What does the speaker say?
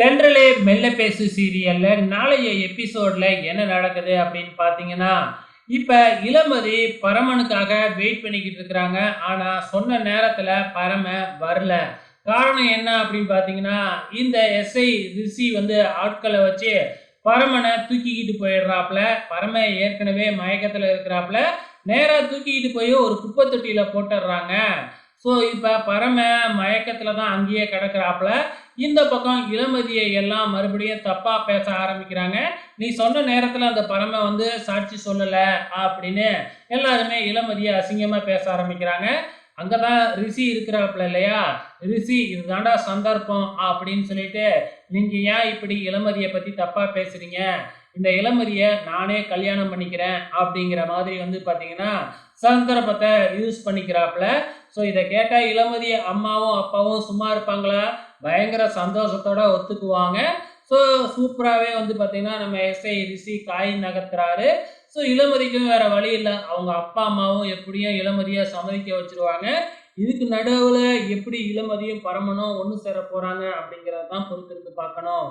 தென்றலே மெல்ல பேசு சீரியல்ல நாளைய எபிசோட்ல என்ன நடக்குது அப்படின்னு பார்த்தீங்கன்னா, இப்ப இளமதி பரமனுக்காக வெயிட் பண்ணிக்கிட்டு இருக்கிறாங்க. ஆனா சொன்ன நேரத்துல பரம வரல. காரணம் என்ன அப்படின்னு பார்த்தீங்கன்னா, இந்த எஸ்ஐ ரிஷி வந்து ஆட்களை வச்சு பரமனை தூக்கிக்கிட்டு போயிடுறாப்புல பரம ஏற்கனவே மயக்கத்துல இருக்கிறாப்புல நேராக தூக்கிக்கிட்டு போய் ஒரு குப்பை தொட்டியில் போட்டுடுறாங்க. ஸோ இப்போ பரம மயக்கத்தில் தான் அங்கேயே கிடக்கிறாப்புல இந்த பக்கம் இளமதியை எல்லாம் மறுபடியும் தப்பாக பேச ஆரம்பிக்கிறாங்க. "நீ சொன்ன நேரத்தில் அந்த பரமை வந்து சாட்சி சொல்லலை அப்படின்னு எல்லாருமே இளமதியை அசிங்கமாக பேச ஆரம்பிக்கிறாங்க. அங்கே தான் ரிஷி இருக்கிறாப்புல இல்லையா? "ரிஷி இதுதாண்டா சந்தர்ப்பம்" அப்படின்னு சொல்லிட்டு, நீங்கள் ஏன் இப்படி இளமதியை பற்றி தப்பாக பேசுறீங்க? இந்த இளமதியை நானே கல்யாணம் பண்ணிக்கிறேன்" அப்படிங்கிற மாதிரி வந்து பார்த்தீங்கன்னா, சந்தர்ப்பத்தை யூஸ் பண்ணிக்கிறாப்ல. ஸோ இதை கேட்டால் இளமதி அம்மாவும், அப்பாவும் சும்மா இருப்பாங்களா? பயங்கர சந்தோஷத்தோட ஒத்துக்குவாங்க. ஸோ சூப்பராகவே வந்து பார்த்தீங்கன்னா, நம்ம எஸ்ஐ ரிஷி காய் நகர்த்துறாரு. ஸோ இளமதிக்கும் வேற வழி இல்லை அவங்க அப்பா, அம்மாவும் எப்படியும் இளமதியை சம்மதிக்க வச்சுருவாங்க. இதுக்கு நடுவில் எப்படி இளமதியும், பரமனும் ஒன்று சேர போகிறாங்க அப்படிங்கிறதான் பொறுத்திருந்து பார்க்கணும்.